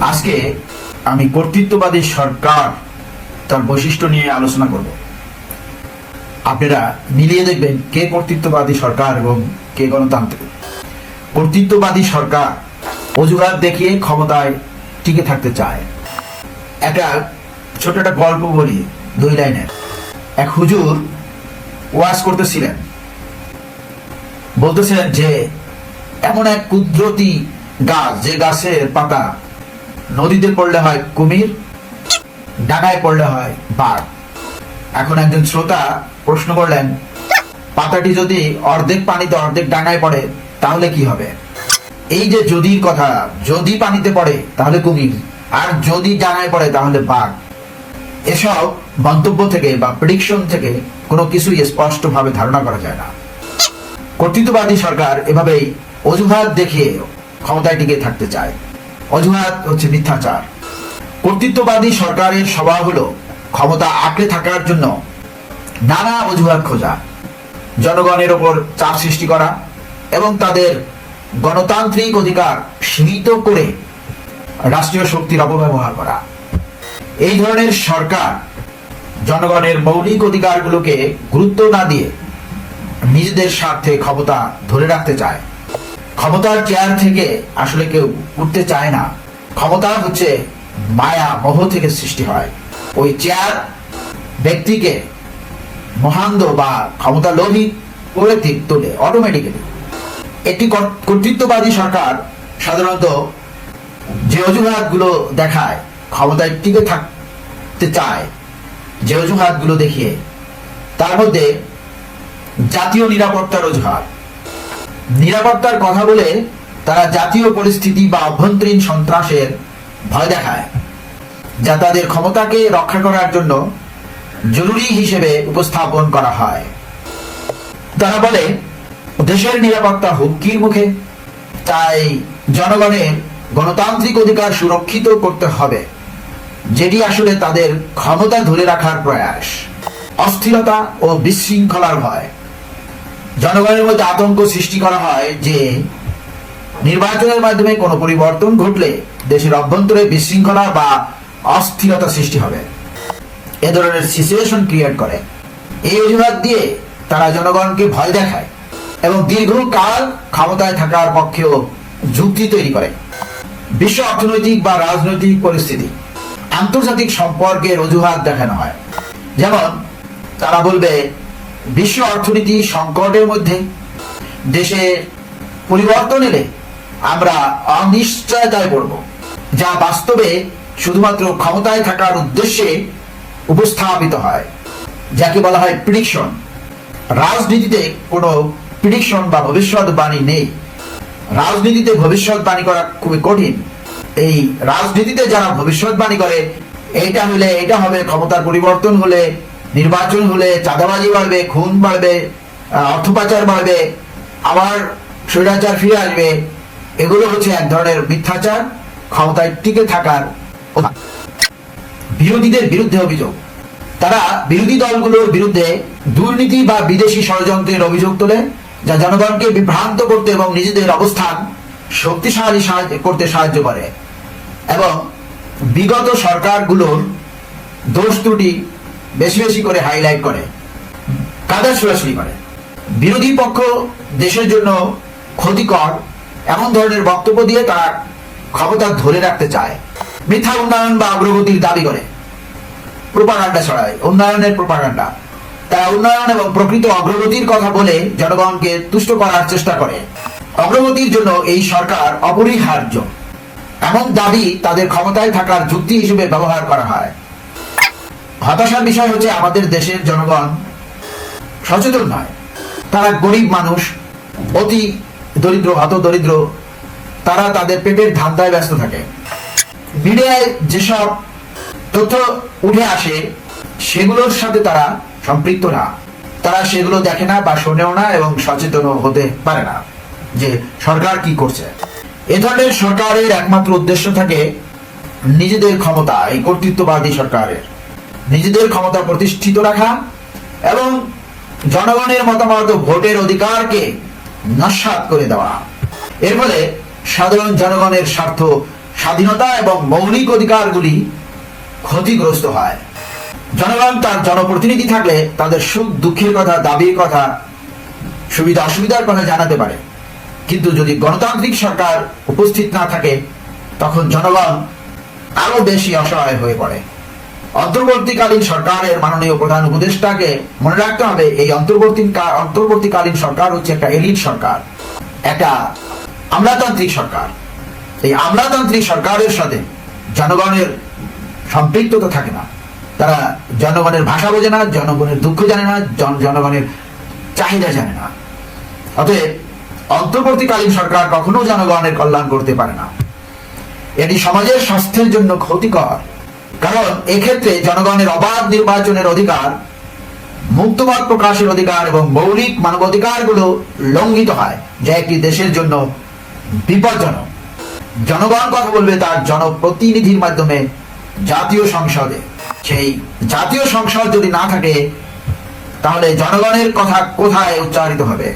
আজকে আমি কর্তৃত্ববাদী সরকার তার বৈশিষ্ট্য নিয়ে আলোচনা করব। আপনারা মিলিয়ে দেখবেন কে কর্তৃত্ববাদী সরকার এবং কে গণতান্ত্রিক। কর্তৃত্ববাদী সরকার অজুহাত দেখিয়ে ক্ষমতায় টিকে থাকতে চায়। একটা ছোট একটা গল্প বলি, দুই লাইনের। এক হুজুর ওয়াজ করতেছিলেন। বলতেছিলেন যে, এমন এক কুদরতি গাছ, যে গাছের পাতা নদীতে পড়লে হয় কুমির, ডাঙায় পড়লে হয় বাঘ। এখন একজন শ্রোতা প্রশ্ন করলেন, পাতাটি যদি অর্ধেক পানিতে অর্ধেক ডাঙায় পড়ে, তাহলে কি হবে? এই যে যদির কথা, যদি পানিতে পড়ে, তাহলে কুমির, আর যদি ডাঙায় পড়ে, তাহলে বাঘ। এসব মন্তব্য থেকে বা প্রেডিকশন থেকে কোনো কিছুই স্পষ্টভাবে ধারণা করা যায় না। কর্তৃত্ববাদী সরকার এভাবেই অজুহাত দেখিয়ে ক্ষমতায় টিকে থাকতে চায়। অজুহাত হচ্ছে মিথ্যাচার। কর্তৃত্ববাদী সরকারের স্বভাব হলো ক্ষমতা আঁকড়ে থাকার জন্য নানা অজুহাত খোঁজা, জনগণের ওপর চাপ সৃষ্টি করা এবং তাদের গণতান্ত্রিক অধিকার সীমিত করে রাষ্ট্রীয় শক্তির অপব্যবহার করা। এই ধরনের সরকার জনগণের মৌলিক অধিকারগুলোকে গুরুত্ব না দিয়ে নিজেদের স্বার্থে ক্ষমতা ধরে রাখতে চায়। ক্ষমতার চেয়ার থেকে আসলে কেউ উঠতে চায় না। ক্ষমতা হচ্ছে মায়া, মোহ থেকে সৃষ্টি হয়। ওই চেয়ার ব্যক্তিকে মহান্দ বা ক্ষমতা লোভী করে তোলে অটোমেটিক্যালি একটি কর্তৃত্ববাদী সরকার সাধারণত যে অজুহাতগুলো দেখায়, ক্ষমতায় টিকে থাকতে চায়, যে অজুহাতগুলো দেখিয়ে, তার মধ্যে জাতীয় নিরাপত্তার অজুহাত নিরাপত্তার কথা বলে তারা জাতীয় পরিস্থিতি বা অভ্যন্তরীণ সন্ত্রাসের ভয় দেখায়। যা তাদের ক্ষমতাকে রক্ষা করার জন্য জরুরি হিসেবে উপস্থাপন করা হয়। তারা বলে, দেশের নিরাপত্তা হুমকির মুখে, তাই জনগণের গণতান্ত্রিক অধিকার সুরক্ষিত করতে হবে, যেটি আসলে তাদের ক্ষমতা ধরে রাখার প্রয়াস। অস্থিরতা ও বিশৃঙ্খলার ভয়। জনগণের মধ্যে আতঙ্ক সৃষ্টি করা হয় যে নির্বাচনের মাধ্যমে কোনো পরিবর্তন ঘটলে দেশের অভ্যন্তরে বিশৃঙ্খলা বা অস্থিরতা সৃষ্টি হবে। এ ধরনের সিচুয়েশন ক্রিয়েট করে। এই অজুহাত দিয়ে তারা জনগণকে ভয় দেখায় এবং দীর্ঘকাল ক্ষমতায় থাকার পক্ষেও যুক্তি তৈরি করে। বিশ্ব অর্থনৈতিক বা রাজনৈতিক পরিস্থিতি, আন্তর্জাতিক সম্পর্কের অজুহাত দেখানো হয়। যেমন, তারা বলবে বিশ্ব অর্থনীতি সংকটের মধ্যে দেশে পরিবর্তন এলে আমরা অনিশ্চয়তায় পড়ব, যা বাস্তবে শুধুমাত্র ক্ষমতায় থাকার উদ্দেশ্যে উপস্থাপিত হয়, যাকে বলা হয় প্রিডিকশন রাজনীতিতে কোনো প্রিডিকশন বা ভবিষ্যৎবাণী নেই। রাজনীতিতে ভবিষ্যৎবাণী করা খুবই কঠিন। এই রাজনীতিতে যারা ভবিষ্যৎবাণী করে, এইটা হলে এটা হবে, ক্ষমতার পরিবর্তন হলে নির্বাচন হলে চাঁদাবাজি বাড়বে, খুন বাড়বে অর্থ পাচার বাড়বে, আবার স্বৈরাচার ফিরে আসবে, এগুলো হচ্ছে এক ধরনের মিথ্যাচার, ক্ষমতায় টিকে থাকার বিরোধীদের বিরুদ্ধে অভিযোগ। তারা বিরোধী দলগুলোর বিরুদ্ধে দুর্নীতি বা বিদেশি ষড়যন্ত্রের অভিযোগ তোলে, যা জনগণকে বিভ্রান্ত করতে এবং নিজেদের অবস্থান শক্তিশালী সাহায্য করতে সাহায্য করে। এবং বিগত সরকারগুলোর দোষ ত্রুটি বেশি বেশি করে হাইলাইট করে, কাদা ছোড়াছুড়ি করে। বিরোধী পক্ষ দেশের জন্য ক্ষতিকর এমন ধরনের বক্তব্য দিয়ে তারা ক্ষমতা ধরে রাখতে চায়। মিথ্যা উন্নয়ন বা অগ্রগতির দাবি করে। প্রোপাগান্ডা ছড়ায়, উন্নয়নের প্রোপাগান্ডা। তারা উন্নয়ন এবং প্রকৃত অগ্রগতির কথা বলে জনগণকে তুষ্ট করার চেষ্টা করে। অগ্রগতির জন্য এই সরকার অপরিহার্য। এমন দাবি তাদের ক্ষমতায় থাকার যুক্তি হিসেবে ব্যবহার করা হয়। হতাশার বিষয় হচ্ছে আমাদের দেশের জনগণ সচেতন নয়। তারা গরিব মানুষ, অতি দরিদ্র হত দরিদ্র, তারা তাদের পেটের ধান্দায় ব্যস্ত থাকে। মিডিয়ায় যেসব তথ্য উঠে আসে, সেগুলোর সাথে তারা সম্পৃক্ত না। তারা সেগুলো দেখে না বা শোনেও না এবং সচেতন হতে পারে না যে সরকার কি করছে। এ ধরনের সরকারের একমাত্র উদ্দেশ্য থাকে নিজেদের ক্ষমতা, এই কর্তৃত্ববাদী সরকারের। নিজেদের ক্ষমতা প্রতিষ্ঠিত রাখা এবং জনগণের মতামত ভোটের অধিকারকে নস্বাত করে দেওয়া। এর ফলে সাধারণ জনগণের স্বার্থ, স্বাধীনতা এবং মৌলিক অধিকারগুলি ক্ষতিগ্রস্ত হয়। জনগণ তার জনপ্রতিনিধি থাকলে তাদের সুখ দুঃখের কথা, দাবির কথা, সুবিধা অসুবিধার কথা জানাতে পারে। কিন্তু যদি গণতান্ত্রিক সরকার উপস্থিত না থাকে, তখন জনগণ আরও বেশি অসহায় হয়ে পড়ে। অন্তর্বর্তীকালীন সরকারের মাননীয় প্রধান উপদেষ্টাকে মনে রাখতে হবে, এই অন্তর্বর্তী অন্তর্বর্তীকালীন সরকার হচ্ছে একটা এলিট সরকার, একটা আমলাতান্ত্রিক সরকার। এই আমলাতান্ত্রিক সরকারের সাথে জনগণের সম্পৃক্ততা থাকে না। তারা জনগণের ভাষা বোঝে না, জনগণের দুঃখ জানে না, জন- জনগণের চাহিদা জানে না। অতএব অন্তর্বর্তীকালীন সরকার কখনো জনগণের কল্যাণ করতে পারে না। এটি সমাজের স্বাস্থ্যের জন্য ক্ষতিকর। কারণ এক্ষেত্রে জনগণের অবাধ নির্বাচনের অধিকার, মুক্তবাদ প্রকাশের অধিকার এবং মৌলিক মানবাধিকারগুলো লঙ্ঘিত হয়, যা একটি দেশের জন্য বিপজ্জনক। জনগণ কথা বলবে তার জনপ্রতিনিধির মাধ্যমে জাতীয় সংসদে। সেই জাতীয় সংসদ যদি না থাকে, তাহলে জনগণের কথা কোথায় উচ্চারিত হবে?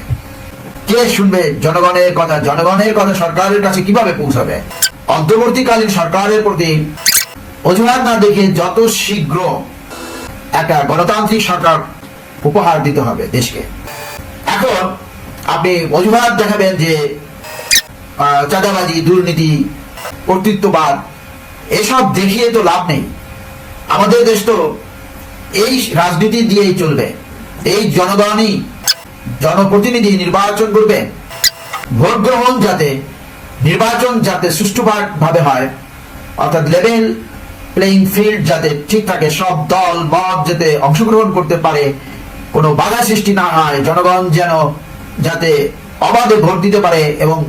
কে শুনবে জনগণের কথা? জনগণের কথা সরকারের কাছে কীভাবে পৌঁছাবে? অন্তর্বর্তীকালীন সরকারের প্রতি অজুহাত না দেখে যত শীঘ্র একটা গণতান্ত্রিক সরকার উপহার দিতে হবে দেশকে। এখন আপনি অজুহাত দেখাবেন যে চাঁদাবাজি, দুর্নীতি, কর্তৃত্ববাদ, এসব দেখিয়ে তো লাভ নেই। আমাদের দেশ তো এই রাজনীতি দিয়েই চলবে। এই জনগণই জনপ্রতিনিধি নির্বাচন করবে। ভোট গ্রহণ যাতে নির্বাচন যাতে সুষ্ঠুভাবে হয়, অর্থাৎ লেভেল প্লেইং ফিল্ড যাতে ঠিক থাকে, সব দল, মত যাতে অংশগ্রহণ করতে পারে, কোনো বাধা সৃষ্টি না হয়, জনগণ যেন যাতে অবাধে ভোট দিতে পারে এবং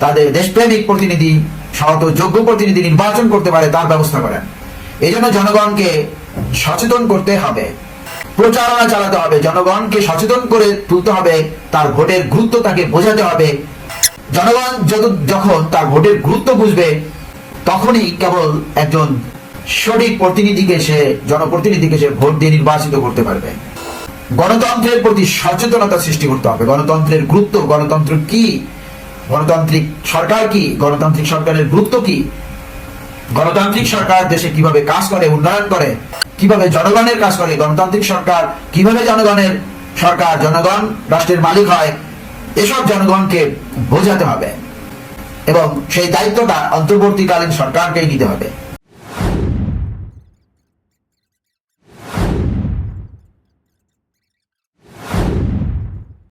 তাদের দেশপ্রেমিক প্রতিনিধি সহত যোগ্য প্রতিনিধি নির্বাচন করতে পারে, তার ব্যবস্থা করেন। এই জন্য জনগণকে সচেতন করতে হবে। প্রচারণা চালাতে হবে। জনগণকে সচেতন করে তুলতে হবে, তার ভোটের গুরুত্ব তাকে বোঝাতে হবে। জনগণ যত যখন তার ভোটের গুরুত্ব বুঝবে তখনই কেবল একজন সঠিক প্রতিনিধিকে সে, জনপ্রতিনিধিকে সে ভোট দিয়ে নির্বাচিত করতে পারবে। গণতন্ত্রের প্রতি সচেতনতা সৃষ্টি করতে হবে। গণতন্ত্রের গুরুত্ব, গণতন্ত্র কি? গণতান্ত্রিক সরকার কি? গণতান্ত্রিক সরকারের গুরুত্ব কি? গণতান্ত্রিক সরকার দেশে কীভাবে কাজ করে, উন্নয়ন করে, কীভাবে জনগণের কাজ করে, গণতান্ত্রিক সরকার কীভাবে জনগণের সরকার, জনগণ, রাষ্ট্রের মালিক হয়, এসব জনগণকে বোঝাতে হবে। এবং সেই দায়িত্বটা অন্তর্বর্তীকালীন সরকারকেই নিতে হবে।